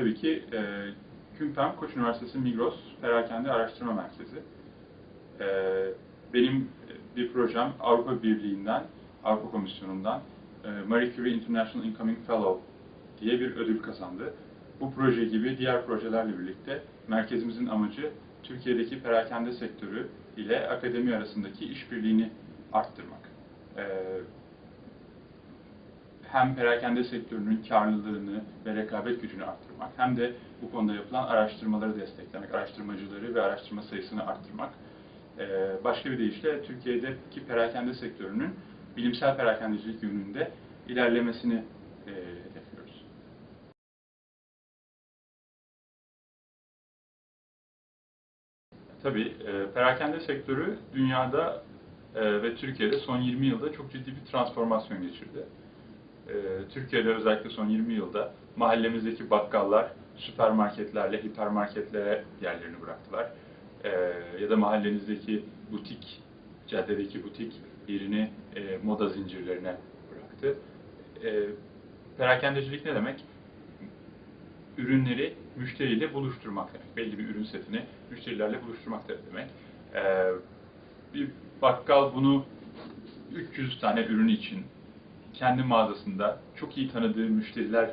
tabii ki e, Kümpem Koç Üniversitesi Migros Perakende Araştırma Merkezi. E, benim bir projem Avrupa Birliği'nden, Avrupa Komisyonu'ndan e, Marie Curie International Incoming Fellow diye bir ödül kazandı. Bu proje gibi diğer projelerle birlikte merkezimizin amacı Türkiye'deki perakende sektörü ile akademi arasındaki işbirliğini arttırmak. E, hem perakende sektörünün karlılığını ve rekabet gücünü arttırmak hem de bu konuda yapılan araştırmaları desteklemek, araştırmacıları ve araştırma sayısını arttırmak. Ee, başka bir deyişle Türkiye'deki perakende sektörünün bilimsel perakendecilik yönünde ilerlemesini e, hedefliyoruz. Tabii e, perakende sektörü dünyada e, ve Türkiye'de son 20 yılda çok ciddi bir transformasyon geçirdi. E, Türkiye'de özellikle son 20 yılda mahallemizdeki bakkallar süpermarketlerle hipermarketlere yerlerini bıraktılar. E, ya da mahallenizdeki butik, caddedeki butik yerini e, moda zincirlerine bıraktı. E, perakendecilik ne demek? Ürünleri müşteriyle buluşturmak demek. Belli bir ürün setini müşterilerle buluşturmak demek. E, bir bakkal bunu 300 tane ürün için kendi mağazasında çok iyi tanıdığı müşteriler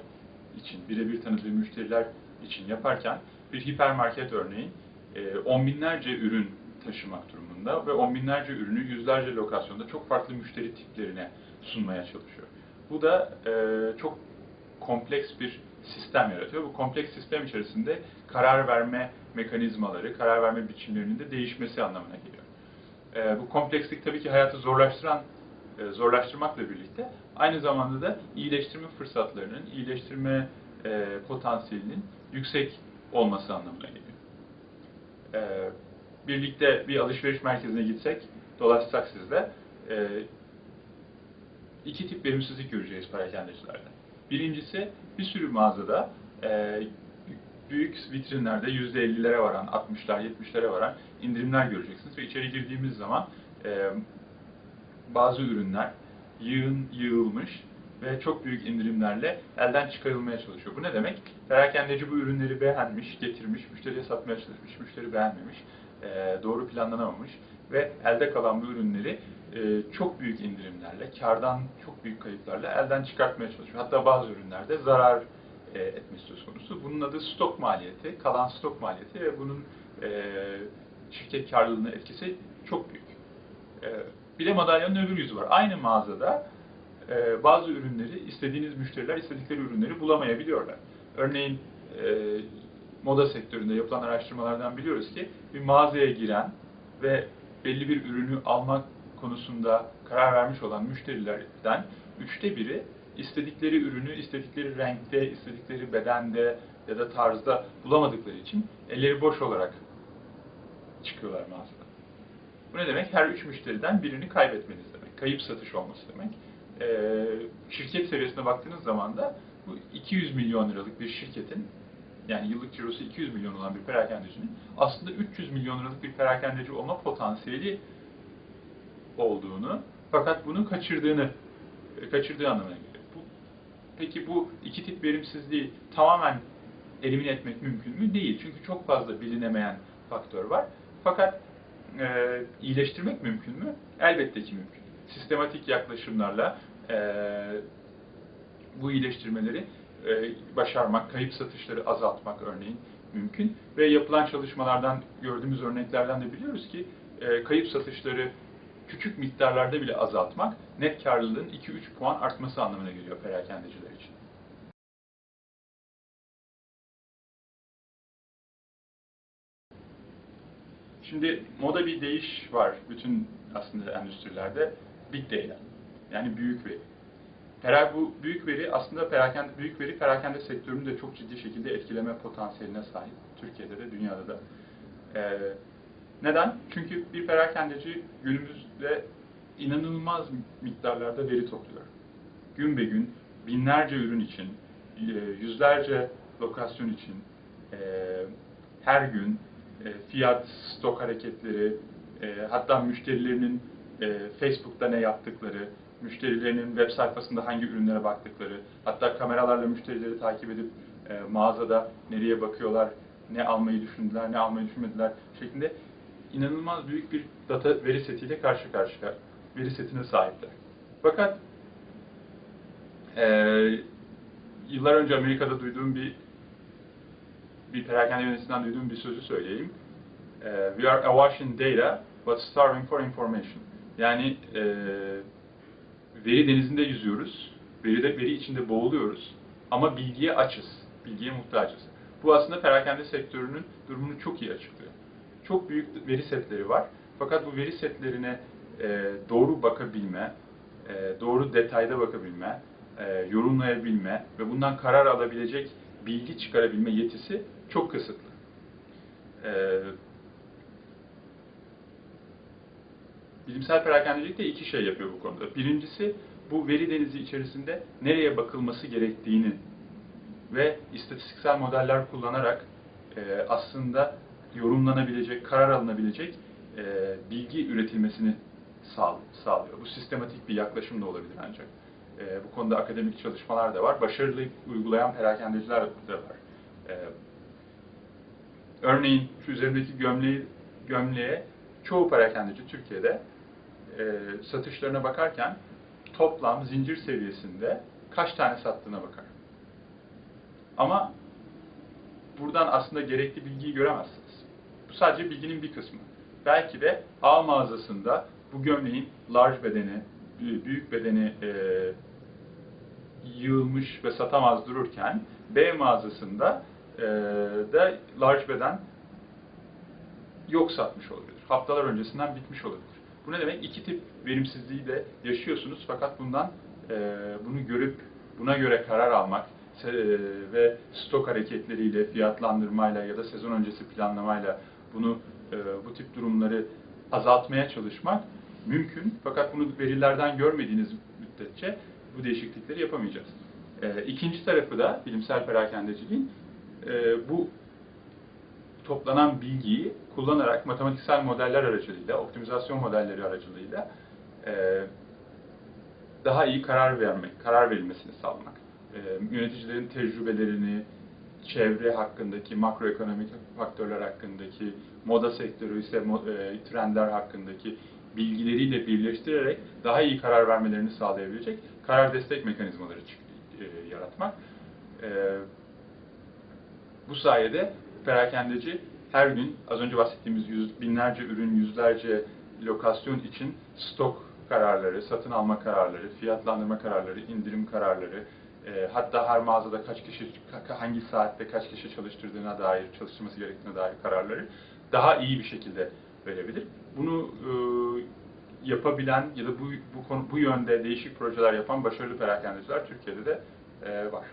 için, birebir tanıdığı müşteriler için yaparken bir hipermarket örneğin e, on binlerce ürün taşımak durumunda ve on binlerce ürünü yüzlerce lokasyonda çok farklı müşteri tiplerine sunmaya çalışıyor. Bu da e, çok kompleks bir sistem yaratıyor. Bu kompleks sistem içerisinde karar verme mekanizmaları, karar verme biçimlerinin de değişmesi anlamına geliyor. E, bu komplekslik tabii ki hayatı zorlaştıran e, zorlaştırmakla birlikte aynı zamanda da iyileştirme fırsatlarının, iyileştirme e, potansiyelinin yüksek olması anlamına geliyor. E, birlikte bir alışveriş merkezine gitsek, dolaşsak sizle, e, iki tip verimsizlik göreceğiz perakendecilerde. Birincisi, bir sürü mağazada büyük vitrinlerde %50'lere varan, 60'lar, 70'lere varan indirimler göreceksiniz ve içeri girdiğimiz zaman bazı ürünler yığın yığılmış ve çok büyük indirimlerle elden çıkarılmaya çalışıyor. Bu ne demek? Perakendeci bu ürünleri beğenmiş, getirmiş, müşteriye satmaya çalışmış, müşteri beğenmemiş, e, doğru planlanamamış ve elde kalan bu ürünleri e, çok büyük indirimlerle, kardan çok büyük kayıplarla elden çıkartmaya çalışıyor. Hatta bazı ürünlerde zarar e, etmesi söz konusu. Bunun adı stok maliyeti, kalan stok maliyeti ve bunun şirket karlılığına etkisi çok büyük. Bir de madalyonun öbür yüzü var. Aynı mağazada e, bazı ürünleri istediğiniz müşteriler istedikleri ürünleri bulamayabiliyorlar. Örneğin e, moda sektöründe yapılan araştırmalardan biliyoruz ki bir mağazaya giren ve belli bir ürünü almak konusunda karar vermiş olan müşterilerden üçte biri istedikleri ürünü istedikleri renkte, istedikleri bedende ya da tarzda bulamadıkları için elleri boş olarak çıkıyorlar mağazadan. Bu ne demek? Her üç müşteriden birini kaybetmeniz demek. Kayıp satış olması demek. Ee, şirket seviyesine baktığınız zaman da bu 200 milyon liralık bir şirketin yani yıllık cirosu 200 milyon olan bir perakendecinin aslında 300 milyon liralık bir perakendeci olma potansiyeli olduğunu fakat bunu kaçırdığını kaçırdığı anlamına geliyor. Bu, peki bu iki tip verimsizliği tamamen elimine etmek mümkün mü? Değil. Çünkü çok fazla bilinemeyen faktör var. Fakat e, iyileştirmek mümkün mü? Elbette ki mümkün. Sistematik yaklaşımlarla e, bu iyileştirmeleri e, başarmak, kayıp satışları azaltmak örneğin mümkün. Ve yapılan çalışmalardan gördüğümüz örneklerden de biliyoruz ki e, kayıp satışları küçük miktarlarda bile azaltmak net karlılığın 2-3 puan artması anlamına geliyor perakendeciler için. Şimdi moda bir değiş var bütün aslında endüstrilerde. Big Data. Yani büyük veri. Perak, bu büyük veri aslında perakende, büyük veri perakende sektörünü de çok ciddi şekilde etkileme potansiyeline sahip. Türkiye'de de dünyada da. Ee, neden? Çünkü bir perakendeci günümüzde inanılmaz miktarlarda veri topluyor. Gün be gün binlerce ürün için, e, yüzlerce lokasyon için e, her gün e, fiyat, stok hareketleri, hatta müşterilerinin Facebook'ta ne yaptıkları, müşterilerinin web sayfasında hangi ürünlere baktıkları, hatta kameralarla müşterileri takip edip e, mağazada nereye bakıyorlar, ne almayı düşündüler, ne almayı düşünmediler şeklinde inanılmaz büyük bir data veri setiyle karşı karşıya, veri setine sahipler. Fakat e, yıllar önce Amerika'da duyduğum bir bir perakende yöneticisinden duyduğum bir sözü söyleyeyim. E, We are awash in data but starving for information. Yani e, veri denizinde yüzüyoruz, veri, de, veri içinde boğuluyoruz ama bilgiye açız, bilgiye muhtacız. Bu aslında perakende sektörünün durumunu çok iyi açıklıyor. Çok büyük veri setleri var fakat bu veri setlerine e, doğru bakabilme, e, doğru detayda bakabilme, e, yorumlayabilme ve bundan karar alabilecek bilgi çıkarabilme yetisi çok kısıtlı. E, bilimsel perakendecilik de iki şey yapıyor bu konuda. Birincisi bu veri denizi içerisinde nereye bakılması gerektiğini ve istatistiksel modeller kullanarak e, aslında yorumlanabilecek, karar alınabilecek e, bilgi üretilmesini sağ, sağlıyor. Bu sistematik bir yaklaşım da olabilir ancak. E, bu konuda akademik çalışmalar da var. Başarılı uygulayan perakendeciler de var. E, örneğin şu üzerindeki gömleği, gömleğe çoğu perakendeci Türkiye'de e, satışlarına bakarken toplam zincir seviyesinde kaç tane sattığına bakar. Ama buradan aslında gerekli bilgiyi göremezsiniz. Bu sadece bilginin bir kısmı. Belki de A mağazasında bu gömleğin large bedeni, büyük bedeni e, yığılmış ve satamaz dururken B mağazasında e, da large beden yok satmış olabilir. Haftalar öncesinden bitmiş olabilir. Bu ne demek? İki tip verimsizliği de yaşıyorsunuz fakat bundan e, bunu görüp buna göre karar almak e, ve stok hareketleriyle, fiyatlandırmayla ya da sezon öncesi planlamayla bunu e, bu tip durumları azaltmaya çalışmak mümkün. Fakat bunu verilerden görmediğiniz müddetçe bu değişiklikleri yapamayacağız. E, ikinci tarafı da bilimsel perakendeciliğin e, bu toplanan bilgiyi kullanarak matematiksel modeller aracılığıyla, optimizasyon modelleri aracılığıyla e, daha iyi karar vermek, karar verilmesini sağlamak. E, yöneticilerin tecrübelerini, çevre hakkındaki, makroekonomik faktörler hakkındaki, moda sektörü ise e, trendler hakkındaki bilgileriyle birleştirerek daha iyi karar vermelerini sağlayabilecek karar destek mekanizmaları yaratmak. E, bu sayede perakendeci her gün az önce bahsettiğimiz yüz, binlerce ürün, yüzlerce lokasyon için stok kararları, satın alma kararları, fiyatlandırma kararları, indirim kararları, e, hatta her mağazada kaç kişi, hangi saatte kaç kişi çalıştırdığına dair, çalıştırması gerektiğine dair kararları daha iyi bir şekilde verebilir. Bunu e, yapabilen ya da bu, bu, konu, bu yönde değişik projeler yapan başarılı perakendeciler Türkiye'de de e, var.